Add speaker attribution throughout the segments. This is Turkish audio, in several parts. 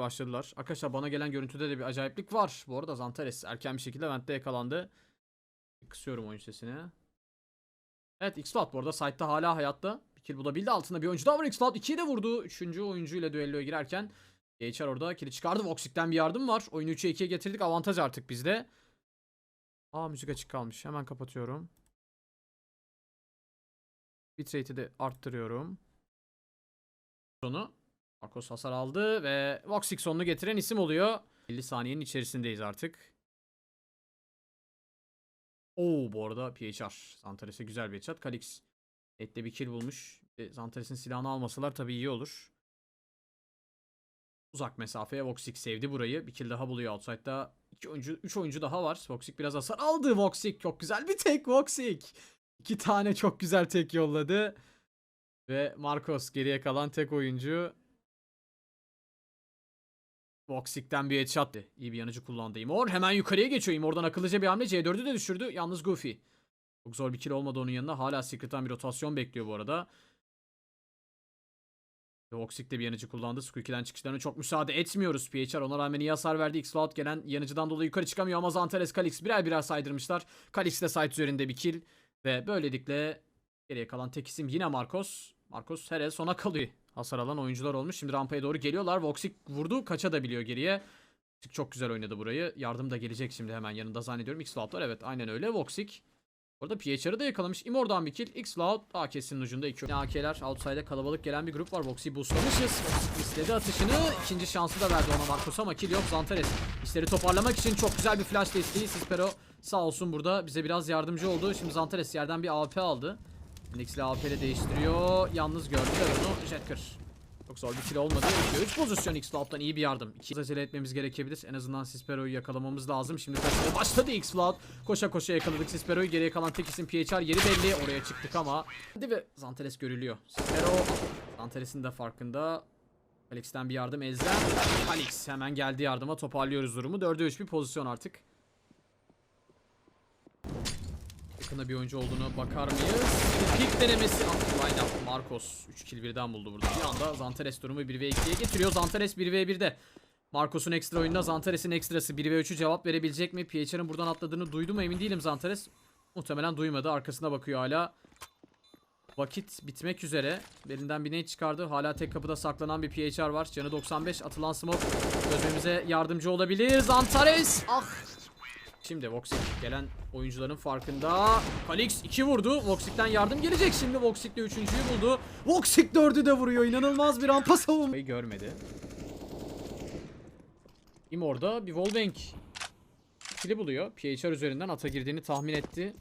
Speaker 1: başladılar. Arkadaşlar bana gelen görüntüde de bir acayiplik var. Bu arada Zantares erken bir şekilde Vent'te yakalandı. Kısıyorum oyun sesini. Evet X-Cloud bu arada site'da hala hayatta. Bir kill bulabildi. Altında bir oyuncu daha var. X-Cloud 2'yi de vurdu. Üçüncü oyuncuyla düelloya girerken HR orada kili çıkardı. Voxic'ten bir yardım var. Oyunu 3'e 2'ye getirdik. Avantaj artık bizde. Aa müzik açık kalmış. Hemen kapatıyorum. Bitrate'i de arttırıyorum. Sonu. Marcos hasar aldı ve Voxic sonunu getiren isim oluyor. 50 saniyenin içerisindeyiz artık. Oo bu arada PHR. Zantares'e güzel bir headshot. Kalix ette bir kill bulmuş. E, Zantares'in silahını almasalar tabii iyi olur. Uzak mesafeye Voxic sevdi burayı. Bir kill daha buluyor outside'da. 2 oyuncu, 3 oyuncu daha var. Voxic biraz hasar aldı. Voxic çok güzel bir tek Voxic. İki tane çok güzel tek yolladı. Ve Marcos geriye kalan tek oyuncu. Voxic'ten bir headshot. İyi bir yanıcı kullandı Imor. Hemen yukarıya geçiyor. Imor'dan akıllıca bir hamle. C4'ü de düşürdü. Yalnız Goofy. Çok zor bir kill olmadı onun yanında. Hala Secret'tan bir rotasyon bekliyor bu arada. Voxic de bir yanıcı kullandı. Squeaky'den çıkışlarına çok müsaade etmiyoruz. PHR ona rağmen iyi hasar verdi. X-Cloud gelen yanıcıdan dolayı yukarı çıkamıyor ama Zantares Kalix birer birer saydırmışlar. Kalix de site üzerinde bir kill. Ve böylelikle geriye kalan tek isim yine Marcos. Marcos her el sona kalıyor. Hasar alan oyuncular olmuş. Şimdi rampaya doğru geliyorlar. Voxic vurdu. Kaça da biliyor geriye. Voxic çok güzel oynadı burayı. Yardım da gelecek şimdi hemen yanında zannediyorum. X-Cloud var. Evet aynen öyle. Voxic. Orada PHR'ı da yakalamış. Imor'dan bir kill. X-Cloud AK'sinin ucunda iki. AK'ler outside'e kalabalık gelen bir grup var. Voxi'yi boostlamışız. İstedi atışını. İkinci şansı da verdi ona Marcos ama kill yok. Zantares işleri toparlamak için çok güzel bir flash desteği. Sispero sağ olsun burada bize biraz yardımcı oldu. Şimdi Zantares yerden bir AP aldı. Nix'le AP ile değiştiriyor. Yalnız gördüler onu. Jetkır. Çok zor bir kill olmadı. 3 pozisyon X-Cloud'dan iyi bir yardım. İki acele etmemiz gerekebilir. En azından Sispero'yu yakalamamız lazım. Şimdi kaçmaya başladı X-Cloud. Koşa koşa yakaladık Sispero'yu. Geriye kalan tek isim PHR. Yeri belli. Oraya çıktık ama. Hadi ve Zanteres görülüyor. Sispero. Zanteres'in de farkında. Alex'ten bir yardım Ezden. Alex hemen geldi yardıma. Toparlıyoruz durumu. 4'e 3 bir pozisyon artık. Yakında bir oyuncu olduğunu bakar mıyız? Pick denemesi. Ah. Marcos 3 kill birden buldu burada. Bir anda Zantares durumu 1v2'ye getiriyor. Zantares 1v1'de. Marcos'un ekstra oyununda Zantares'in ekstrası 1v3'ü cevap verebilecek mi? PHR'ın buradan atladığını duydu mu emin değilim Zantares. Muhtemelen duymadı. Arkasına bakıyor hala. Vakit bitmek üzere. Belinden bir nade çıkardı. Hala tek kapıda saklanan bir PHR var. Canı 95. Atılan smoke gözümüze yardımcı olabilir. Zantares. Ah Şimdi Voxic gelen oyuncuların farkında. Kalix 2 vurdu. Voxic'ten yardım gelecek. Şimdi Voxic de 3.'yü buldu. Voxic 4'ü de vuruyor. İnanılmaz bir rampa savunmayı görmedi. Kim orada? Bir Wallbang kili buluyor. PHR üzerinden ata girdiğini tahmin etti.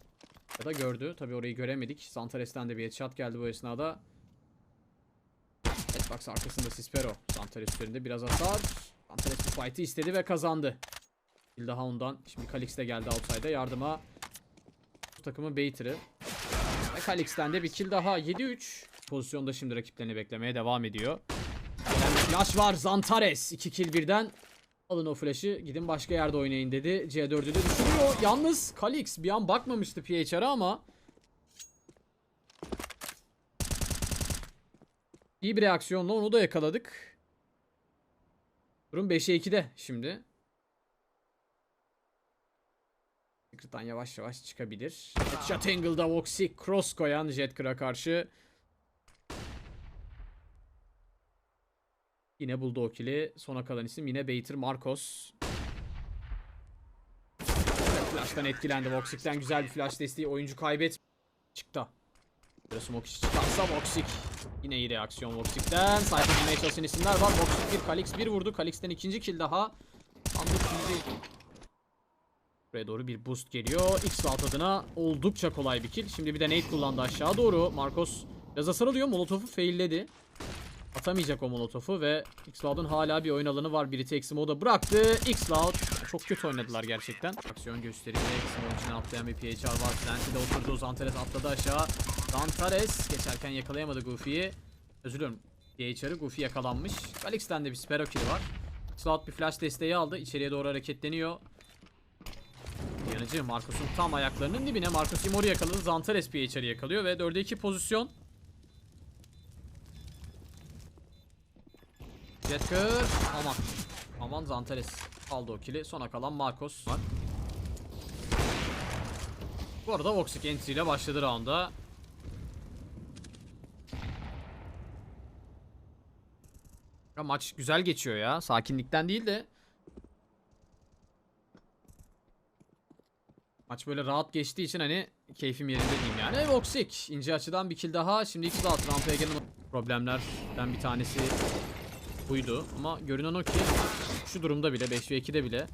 Speaker 1: Ya da gördü. Tabi orayı göremedik. Santares'ten de bir headshot geldi bu esnada. Xbox arkasında Sispero. Santares üzerinde biraz hasar. Santares bu fight'ı istedi ve kazandı. Daha ondan. Şimdi Kalix de geldi outside'a yardıma. Bu takımın Baiter'ı. Ve Kalix'ten de bir kill daha. 7-3. Pozisyonda şimdi rakiplerini beklemeye devam ediyor. Bir flash var. Zantares. 2 kill birden. Alın o flash'ı. Gidin başka yerde oynayın dedi. C4'ü de düşürüyor. Yalnız Kalix bir an bakmamıştı PHR'a ama. İyi bir reaksiyonla onu da yakaladık. Durum 5'e 2'de şimdi. Secret'tan yavaş yavaş çıkabilir. Headshot angle'da Voxic cross koyan Jetkır'a karşı. Yine buldu o kill'i. Sona kalan isim yine Baiter Marcos. Flash'tan etkilendi. Voxic'ten güzel bir flash desteği. Oyuncu kaybet. Çıktı. Böyle smoke işi çıkarsa Voxic. Yine iyi reaksiyon Voxic'ten. Sahip edilmeye çalışan isimler var. Voxic 1, Kalix 1 vurdu. Kalix'ten ikinci kill daha. Tam bir kill değil. Buraya doğru bir boost geliyor. X-Vault adına oldukça kolay bir kill. Şimdi bir de nade kullandı aşağı doğru. Marcos biraz hasar alıyor. Molotof'u failledi. Atamayacak o Molotof'u ve X-Vault'un hala bir oyun alanı var. Biri tek o da bıraktı. X-Vault çok kötü oynadılar gerçekten. Aksiyon gösterecek. Smoke içine atlayan bir PHR var. Plenty de oturdu. Zantares atladı aşağı. Zantares geçerken yakalayamadı Goofy'yi. Özür diliyorum. PHR'ı Goofy yakalanmış. Galix'ten de bir Sparrow kill'i var. X-Vault bir flash desteği aldı. İçeriye doğru hareketleniyor. Yanıcı Marcos'un tam ayaklarının dibine Marcos Imor'u yakaladı. Zantares PHR'ı yakalıyor ve 4'e 2 pozisyon. Jetkır aman an Zanteres aldı o kili. Sona kalan Marcos var. Bu arada Voxic entry ile başladı rounda. Ya maç güzel geçiyor ya. Sakinlikten değil de. Maç böyle rahat geçtiği için hani keyfim yerinde diyeyim yani. Voxic ince açıdan bir kill daha. Şimdi iki saat rampaya gelen problemlerden bir tanesi buydu. Ama görünen o ki şu durumda bile 5 ve 2'de bile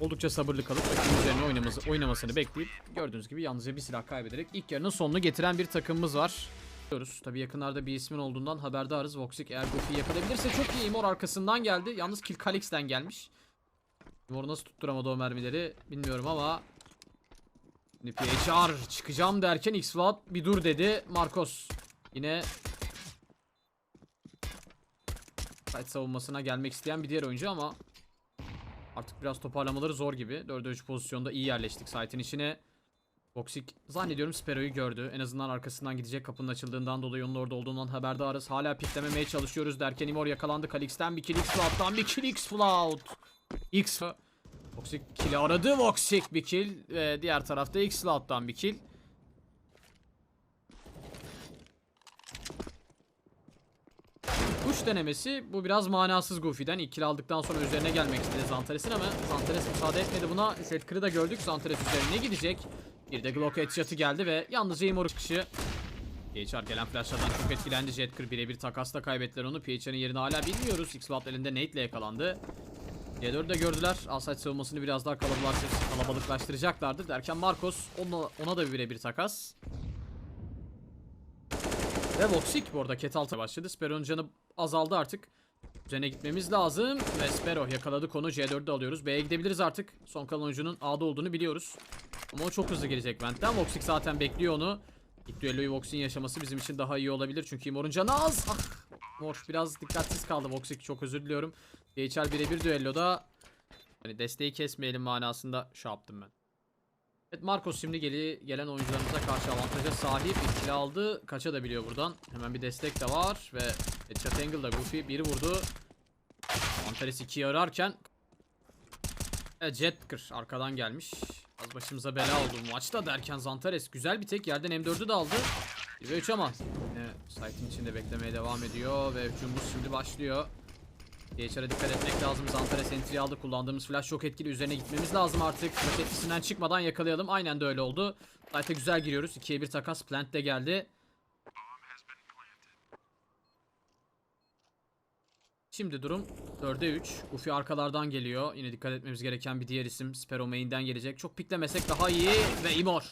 Speaker 1: oldukça sabırlı kalıp rakibin üzerine oynaması, oynamasını bekleyip gördüğünüz gibi yalnızca bir silah kaybederek ilk yarının sonunu getiren bir takımımız var. Diyoruz. Tabii yakınlarda bir ismin olduğundan haberdarız. Voxic eğer Gofi'yi yakalayabilirse çok iyi. Imor arkasından geldi. Yalnız kill Kalix'ten gelmiş. Imor nasıl tutturamadı o mermileri bilmiyorum ama Şimdi PHR çıkacağım derken x bir dur dedi. Marcos yine site savunmasına gelmek isteyen bir diğer oyuncu ama artık biraz toparlamaları zor gibi. 4'e 3 pozisyonda iyi yerleştik site'in içine. Voxic zannediyorum Sparrow'u gördü. En azından arkasından gidecek kapının açıldığından dolayı onun orada olduğundan haberdarız. Hala piklememeye çalışıyoruz derken Imor yakalandı. Kalix'ten bir kill X-Flout'tan bir kill X-Flout. X Voxic kill'i aradı. Voxic bir kill. Ve diğer tarafta X-Flout'tan bir kill. Kuş denemesi bu biraz manasız Goofy'den. İlk kill aldıktan sonra üzerine gelmek istedi Zantares'in ama Zantares müsaade etmedi buna. Zetkır'ı da gördük. Zantares üzerine gidecek. Bir de Glock headshot'ı geldi ve yalnızca Imor çıkışı. PHR gelen flashlardan çok etkilendi. Jetkır birebir takasla kaybettiler onu. PHR'ın yerini hala bilmiyoruz. X-Flout elinde Nate yakalandı. C4'ü de gördüler. Alside savunmasını biraz daha kalabalıklaştır- kalabalıklaştıracaklardır derken Marcos ona, ona da birebir takas. Ve Voxic bu arada ket altı başladı. Sparrow'un canı azaldı artık. Üzerine gitmemiz lazım. Ve Sparrow yakaladı konu. C4'ü de alıyoruz. B'ye gidebiliriz artık. Son kalan oyuncunun A'da olduğunu biliyoruz. Ama o çok hızlı gelecek Vent'ten. Voxic zaten bekliyor onu. İlk düelloyu Voxic'in yaşaması bizim için daha iyi olabilir. Çünkü Mor'un canı az. Ah! Mor biraz dikkatsiz kaldı Voxic. Çok özür diliyorum. DHL birebir düelloda hani desteği kesmeyelim manasında şey yaptım ben. Evet Marcos şimdi geli, gelen oyuncularımıza karşı avantaja sahip. Bir kill aldı. Kaça da biliyor buradan. Hemen bir destek de var. Ve Headshot Angle'da Goofy biri vurdu. Antares 2'yi ararken Evet Jetkır arkadan gelmiş. Az başımıza bela oldu maçta derken Zantares güzel bir tek yerden M4'ü de aldı. 1 ve 3 ama yine site'in içinde beklemeye devam ediyor ve hücumumuz şimdi başlıyor. DHR'a dikkat etmek lazım. Zantares entry aldı. Kullandığımız flash çok etkili. Üzerine gitmemiz lazım artık. Flash etkisinden çıkmadan yakalayalım. Aynen de öyle oldu. Site'e güzel giriyoruz. 2'ye 1 takas. Plant de geldi. Şimdi durum 4'e 3. Goofy arkalardan geliyor. Yine dikkat etmemiz gereken bir diğer isim. Sparrow main'den gelecek. Çok piklemesek daha iyi. Ve Imor.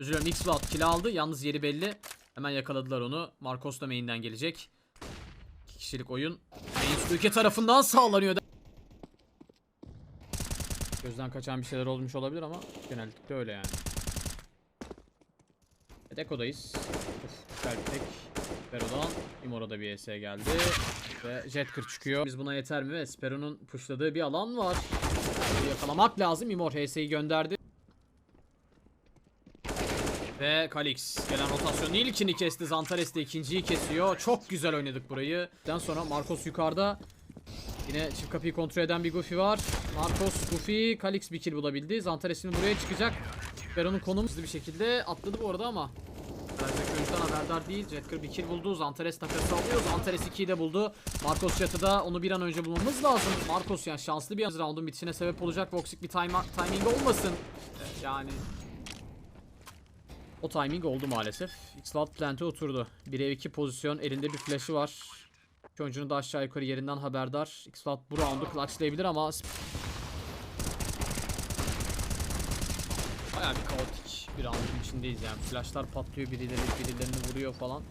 Speaker 1: Üzülüyorum X-Flout kill aldı. Yalnız yeri belli. Hemen yakaladılar onu. Marcos da main'den gelecek. 2 kişilik oyun. Main ülke tarafından sağlanıyor. Gözden kaçan bir şeyler olmuş olabilir ama genellikle öyle yani. Evet, Eko'dayız. Uf, güzel bir tek. Spero'dan Imor'a da bir ES geldi. Ve Jetkır çıkıyor. Biz buna yeter mi? Ve Spero'nun pushladığı bir alan var. Yakalamak lazım. Imor HS'yi gönderdi. Ve Kalix gelen rotasyonun ilkini kesti. Zantares de ikinciyi kesiyor. Çok güzel oynadık burayı. Daha sonra Marcos yukarıda. Yine çift kapıyı kontrol eden bir Goofy var. Marcos, Goofy, Kalix bir kill bulabildi. Zantares buraya çıkacak. Baron'un konumu hızlı bir şekilde atladı bu arada ama Garajdaki oyuncudan haberdar değil. Jetkır bir kill buldu. Zantares takası alıyor. Zantares 2'yi de buldu. Marcos çatıda. Onu bir an önce bulmamız lazım. Marcos yani şanslı bir round'un bitişine sebep olacak. Voxic bir time timing olmasın. Yani o timing oldu maalesef. X-Loud plant'e oturdu. 1'e 2 pozisyon. Elinde bir flash'ı var. Oyuncunun da aşağı yukarı yerinden haberdar. X-Loud bu round'u clutchlayabilir ama Bayağı bir kaotik bir round'un içindeyiz yani. Flash'lar patlıyor birileri birilerini vuruyor falan.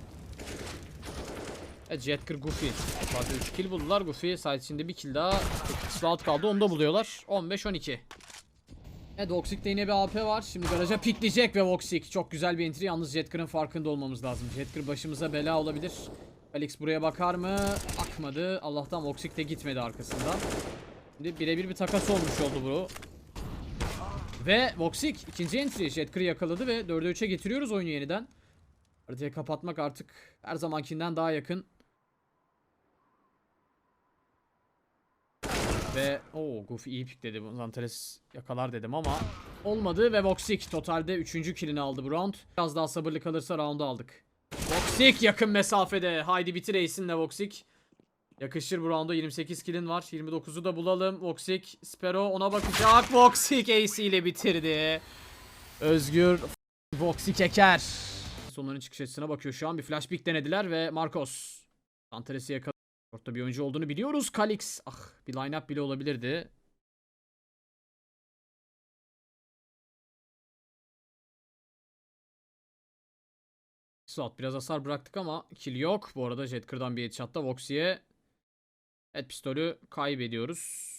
Speaker 1: Evet Jetkır Goofy. Sadece 3 kill buldular. Goofy site içinde bir kill daha. X-Loud kaldı onu da buluyorlar. 15-12. Evet Voxic'te yine bir AP var. Şimdi garaja pikleyecek ve Voxic. Çok güzel bir entry. Yalnız Jetkır'ın farkında olmamız lazım. Jetkır başımıza bela olabilir. Alex buraya bakar mı? Bakmadı. Allah'tan Voxic de gitmedi arkasından. Şimdi birebir bir takas olmuş oldu bu. Ve Voxic ikinci entry. Jetkır'ı yakaladı ve 4'e 3'e getiriyoruz oyunu yeniden. Haritayı kapatmak artık her zamankinden daha yakın. Ve o Goofy iyi pikledi. Zantares yakalar dedim ama olmadı ve Voxic totalde 3. killini aldı bu round. Biraz daha sabırlı kalırsa roundu aldık. Voxic yakın mesafede. Haydi bitir Ace'inle Voxic. Yakışır bu rounda 28 killin var. 29'u da bulalım. Voxic, Spero ona bakacak. Voxic Ace ile bitirdi. Özgür Voxic Eker. Sonların çıkış açısına bakıyor şu an. Bir flash pick denediler ve Marcos. Zantares'i yakaladı. Orta bir oyuncu olduğunu biliyoruz. Kalix. Ah bir line-up bile olabilirdi. Slot biraz hasar bıraktık ama kill yok. Bu arada Jetker'dan bir headshot'ta Voxi'ye head pistolü kaybediyoruz.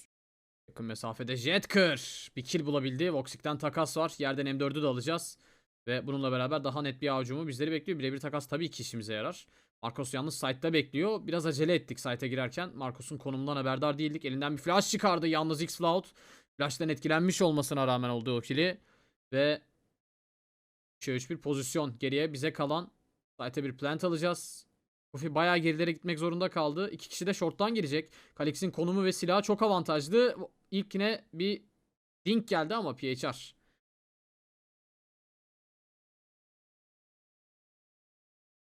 Speaker 1: Yakın mesafede Jetker bir kill bulabildi. Voxic'ten takas var. Yerden M4'ü de alacağız. Ve bununla beraber daha net bir avcumu bizleri bekliyor. Birebir takas tabii ki işimize yarar. Marcos yalnız site'da bekliyor. Biraz acele ettik site'a girerken. Marcos'un konumundan haberdar değildik. Elinden bir flash çıkardı. Yalnız X-Flout. Flash'tan etkilenmiş olmasına rağmen olduğu o kill'i. Ve 3'e 3 bir pozisyon. Geriye bize kalan site'e bir plant alacağız. Kofi bayağı gerilere gitmek zorunda kaldı. İki kişi de short'tan gelecek. Kalix'in konumu ve silahı çok avantajlı. İlkine bir dink geldi ama PHR.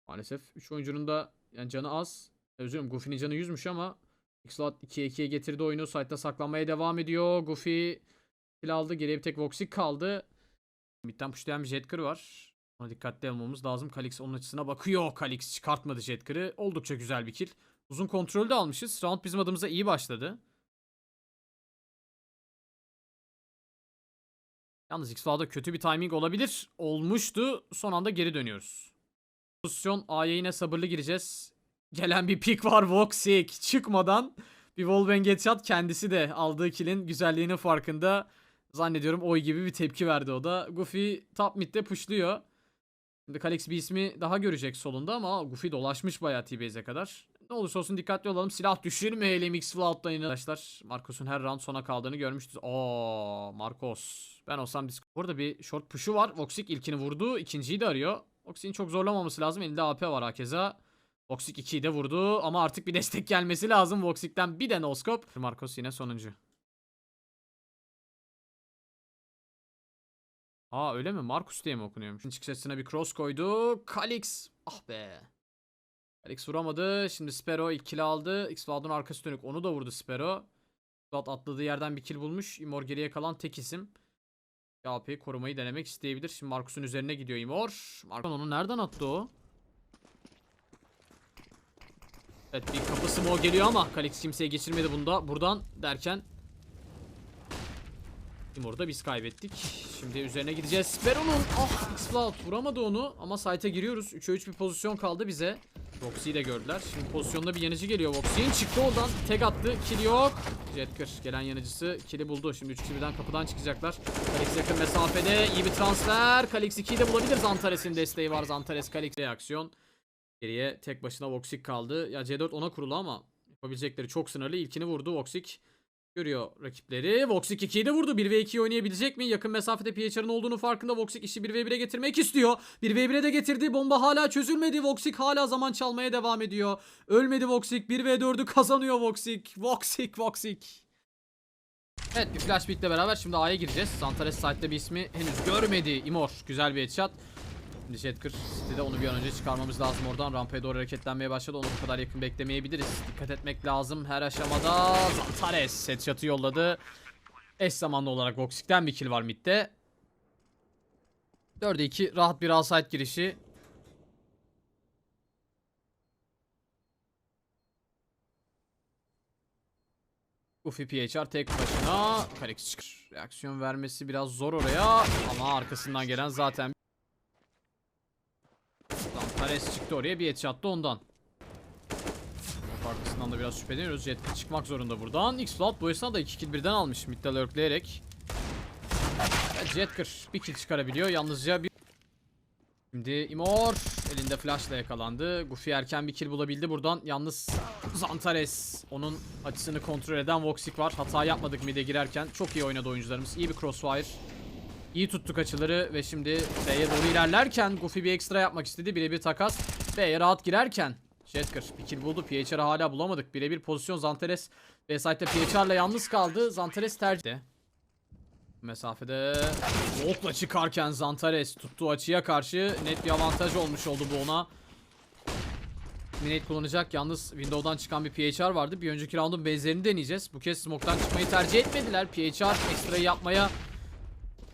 Speaker 1: Maalesef 3 oyuncunun da yani canı az. Özür dilerim Goofy'nin canı 100'müş ama Xlot 2'ye 2'ye getirdi oyunu. Site'da saklanmaya devam ediyor. Goofy kill aldı. Geriye bir tek Voxic kaldı. Mid'den pushlayan bir Jetker var. Ona dikkatli olmamız lazım. Kalix onun açısına bakıyor. Kalix çıkartmadı Jetker'ı. Oldukça güzel bir kill. Uzun kontrolü de almışız. Round bizim adımıza iyi başladı. Yalnız X-Flow'da kötü bir timing olabilir. Olmuştu. Son anda geri dönüyoruz. Pozisyon A'ya yine sabırlı gireceğiz. Gelen bir pick var Voxic. Çıkmadan bir wallbang headshot kendisi de aldığı kill'in güzelliğinin farkında. Zannediyorum oy gibi bir tepki verdi o da. Goofy top mid'de pushluyor. Şimdi Kalix bir ismi daha görecek solunda ama Goofy dolaşmış bayağı T-Base'e kadar. Ne olursa olsun dikkatli olalım. Silah düşürmeyelim X-Flout'la yine. Arkadaşlar Marcos'un her round sona kaldığını görmüştük. Oo Marcos. Ben olsam disk. Burada bir short push'u var. Voxic ilkini vurdu. ikinciyi de arıyor. Voxic'in çok zorlamaması lazım. Elinde AP var hakeza. Voxic 2'yi de vurdu ama artık bir destek gelmesi lazım Voxic'ten. Bir de noskop. Marcos yine sonuncu. Aa öyle mi? Marcus diye mi okunuyormuş? Şimdi açısına bir cross koydu. Kalix. Ah be. Kalix vuramadı. Şimdi Spero ilk kill aldı. X-Cloud'un arkası dönük. Onu da vurdu Spero. Cloud atladığı yerden bir kill bulmuş. Imor geriye kalan tek isim. AP'yi korumayı denemek isteyebilir. Şimdi Marcus'un üzerine gidiyor Imor. Marcus onu nereden attı o? Evet bir kapı smoke geliyor ama Kalix kimseye geçirmedi bunda. Buradan derken Timur'da biz kaybettik. Şimdi üzerine gideceğiz. Spero'nun ah X-Cloud vuramadı onu ama site'a giriyoruz. 3'e 3 bir pozisyon kaldı bize. Voxy'yi de gördüler. Şimdi pozisyonda bir yanıcı geliyor. Voxy'in çıktı oradan. Tek attı. Kill yok. Jetker gelen yanıcısı kill'i buldu. Şimdi 3 birden kapıdan çıkacaklar. Kalix yakın mesafede. iyi bir transfer. Kalix 2'yi de bulabilir. Zantares'in desteği var. Zantares Kalix reaksiyon. Geriye tek başına Voxic kaldı. Ya C4 ona kurulu ama yapabilecekleri çok sınırlı. İlkini vurdu Voxic. Görüyor rakipleri. Voxic 2'yi de vurdu. 1v2 oynayabilecek mi? Yakın mesafede PHR'ın olduğunu farkında Voxic işi 1v1'e getirmek istiyor. 1v1'e de getirdi. Bomba hala çözülmedi. Voxic hala zaman çalmaya devam ediyor. Ölmedi Voxic. 1v4'ü kazanıyor Voxic. Voxic, Voxic. Evet bir flash pick'le beraber şimdi A'ya gireceğiz. Santares site'de bir ismi henüz görmedi. Imor güzel bir headshot. Jetker City'de onu bir an önce çıkarmamız lazım oradan. Rampaya doğru hareketlenmeye başladı. Onu bu kadar yakın beklemeyebiliriz. Dikkat etmek lazım her aşamada. Zantares headshot'ı yolladı. Eş zamanlı olarak Voxic'ten bir kill var midde. 4'e 2 rahat bir outside girişi. Goofy PHR tek başına. Kalix çıkır. Reaksiyon vermesi biraz zor oraya. Ama arkasından gelen zaten Ares çıktı oraya bir headshot da ondan. Arkasından da biraz şüpheleniyoruz. Jet çıkmak zorunda buradan. X-Flood bu esnada 2 kill birden almış midde lurkleyerek. Jetker bir kill çıkarabiliyor. Yalnızca bir... Şimdi Imor elinde flashla yakalandı. Goofy erken bir kill bulabildi buradan. Yalnız Zantares onun açısını kontrol eden Voxic var. Hata yapmadık mid'e girerken. Çok iyi oynadı oyuncularımız. İyi bir crossfire. İyi tuttuk açıları ve şimdi B'ye doğru ilerlerken Goofy bir ekstra yapmak istedi. Birebir takas. B'ye rahat girerken Jetker bir kill buldu. PHR'ı hala bulamadık. Birebir pozisyon Zanteres ve site'de PHR'la yalnız kaldı. Zanteres tercih. Mesafede okla çıkarken Zantares tuttuğu açıya karşı net bir avantaj olmuş oldu bu ona. Minate kullanacak. Yalnız Windows'dan çıkan bir PHR vardı. Bir önceki round'un benzerini deneyeceğiz. Bu kez smoke'tan çıkmayı tercih etmediler. PHR ekstrayı yapmaya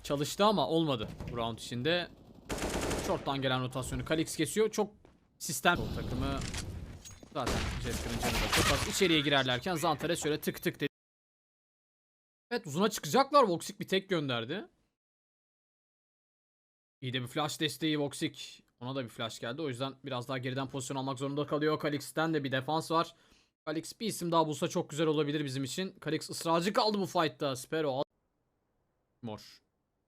Speaker 1: çalıştı ama olmadı bu round içinde. Short'tan gelen rotasyonu Kalix kesiyor. Çok sistem o takımı zaten Jetker'ın canı da çok az. İçeriye girerlerken Zantares şöyle tık tık dedi. Evet uzuna çıkacaklar. Voxic bir tek gönderdi. İyi de bir flash desteği Voxic. Ona da bir flash geldi. O yüzden biraz daha geriden pozisyon almak zorunda kalıyor. Kalix'ten de bir defans var. Kalix bir isim daha bulsa çok güzel olabilir bizim için. Kalix ısrarcı kaldı bu fight'ta. Spero. Mor.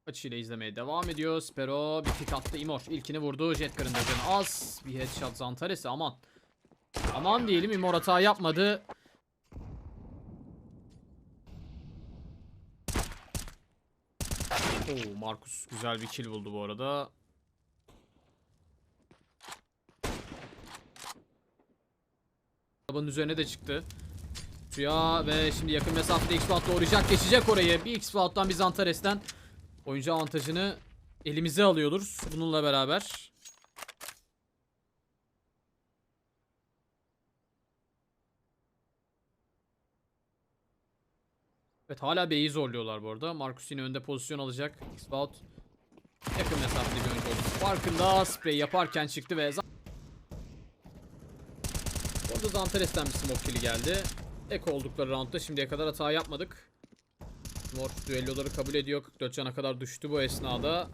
Speaker 1: Açıyla izlemeye devam ediyor. Spero bir kick attı. Imor ilkini vurdu. Jetkar'ın da canı az. Bir headshot Zantares'e aman. Aman diyelim Imor hata yapmadı. Oo, Markus güzel bir kill buldu bu arada. Arabanın üzerine de çıktı. Suya ve şimdi yakın mesafede X-Cloud doğrayacak. Geçecek orayı. Bir X-Cloud'dan bir Zantares'ten oyuncu avantajını elimize alıyoruz. Bununla beraber. Evet hala B'yi zorluyorlar bu arada. Marcus yine önde pozisyon alacak. X-Cloud yakın mesafede bir oyuncu oldu. Farkında spray yaparken çıktı ve Orada Zantares'ten bir smoke geldi. Ek oldukları roundda şimdiye kadar hata yapmadık. Mor düelloları kabul ediyor. 44 cana kadar düştü bu esnada.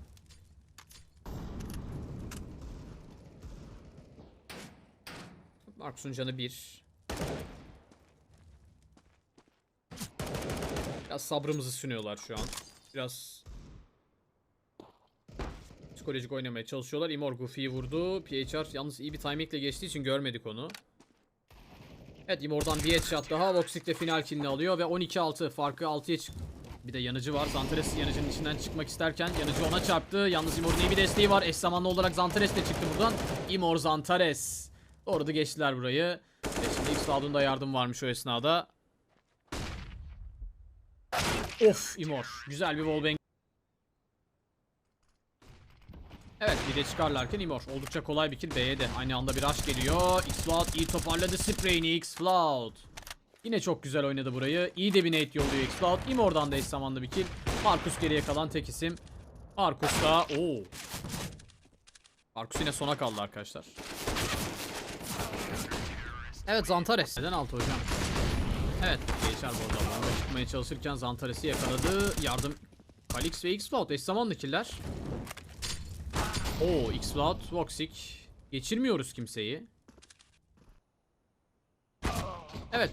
Speaker 1: Markus'un canı 1. Biraz sabrımızı sünüyorlar şu an. Biraz psikolojik oynamaya çalışıyorlar. Imor Goofy'yi vurdu. PHR yalnız iyi bir timingle geçtiği için görmedik onu. Evet Imor'dan bir headshot daha. Voxic de final killini alıyor ve 12-6 farkı 6'ya çık. Bir de yanıcı var. Zantares yanıcının içinden çıkmak isterken yanıcı ona çarptı. Yalnız Imor'un iyi bir desteği var. Eş zamanlı olarak Zantares de çıktı buradan. Imor Zantares. Doğru da geçtiler burayı. Ve şimdi X-Cloud'un da yardım varmış o esnada. Of Imor. Güzel bir wallbang. Evet bir de çıkarlarken Imor. Oldukça kolay bir kill. B'ye de aynı anda bir rush geliyor. X-Cloud iyi toparladı sprayini X-Cloud. Yine çok güzel oynadı burayı. İyi de bir nade yolluyor X-Cloud. Imor'dan da eş zamanlı bir kill. Markus geriye kalan tek isim. Markus da... Oo. Markus yine sona kaldı arkadaşlar. Evet Zantares. Neden altı hocam? Evet. Geçer bu arada. Çıkmaya çalışırken Zantares'i yakaladı. Yardım Kalix ve X-Cloud eş zamanlı killer. Oo X-Cloud, Voxic. Geçirmiyoruz kimseyi. Evet.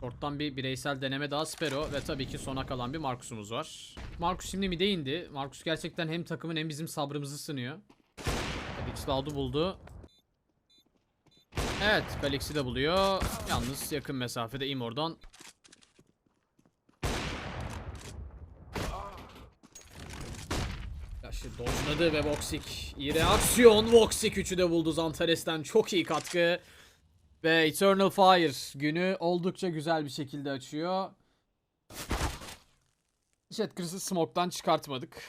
Speaker 1: Short'tan bir bireysel deneme daha Spero ve tabii ki sona kalan bir Marcus'umuz var. Marcus şimdi mid'e indi. Marcus gerçekten hem takımın hem bizim sabrımızı sınıyor. X-Cloud'u buldu. Evet, Galaxy de buluyor. Yalnız yakın mesafede Imor'dan Yaşı dojladı ve Voxic iyi reaksiyon. Voxic 3'ü de buldu Zantares'ten. Çok iyi katkı. Ve Eternal Fire günü oldukça güzel bir şekilde açıyor. Jetkers'ı smoke'tan çıkartmadık.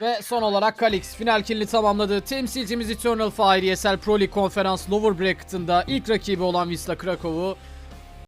Speaker 1: Ve son olarak Kalix final killini tamamladı. Temsilcimiz Eternal Fire ESL Pro League Konferans Lower Bracket'ında ilk rakibi olan Wisla Krakow'u